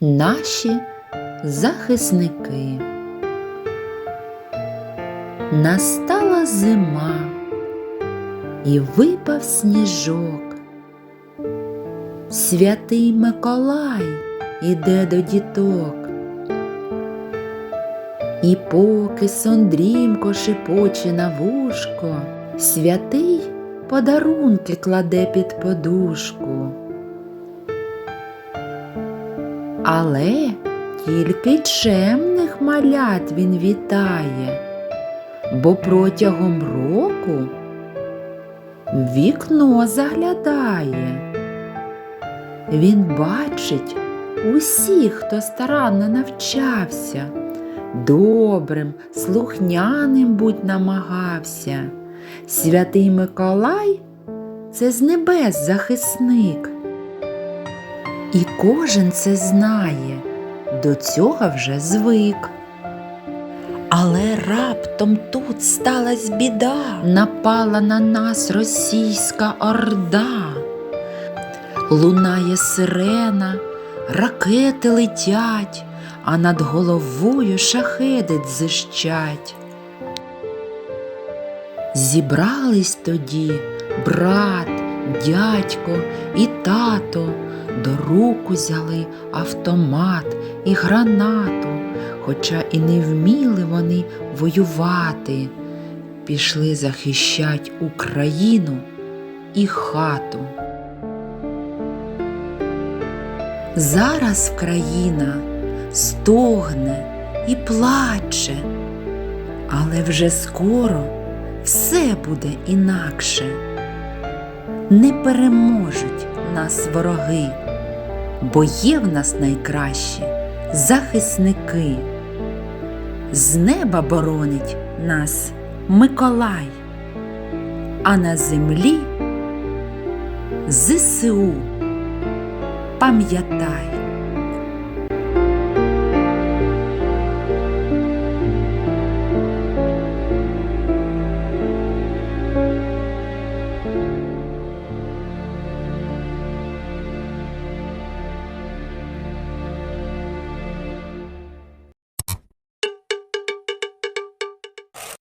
Наші захисники. Настала зима і випав сніжок. Святий Миколай іде до діток. І поки сондрімко шепоче на вушко, святий подарунки кладе під подушку. Але тільки чемних малят він вітає, бо протягом року вікно заглядає. Він бачить усіх, хто старанно навчався, добрим, слухняним будь намагався. Святий Миколай це з небес захисник. І кожен це знає, до цього вже звик. Але раптом тут сталась біда, напала на нас російська орда. Лунає сирена, ракети летять, а над головою шахеди дзищать. Зібрались тоді брат, дядько і тато, до рук узяли автомат і гранату, хоча і не вміли вони воювати, пішли захищать Україну і хату. Зараз країна стогне і плаче, але вже скоро все буде інакше. Не переможуть нас вороги, бо є в нас найкращі захисники. З неба боронить нас Миколай, а на землі ЗСУ. Пам'ятай.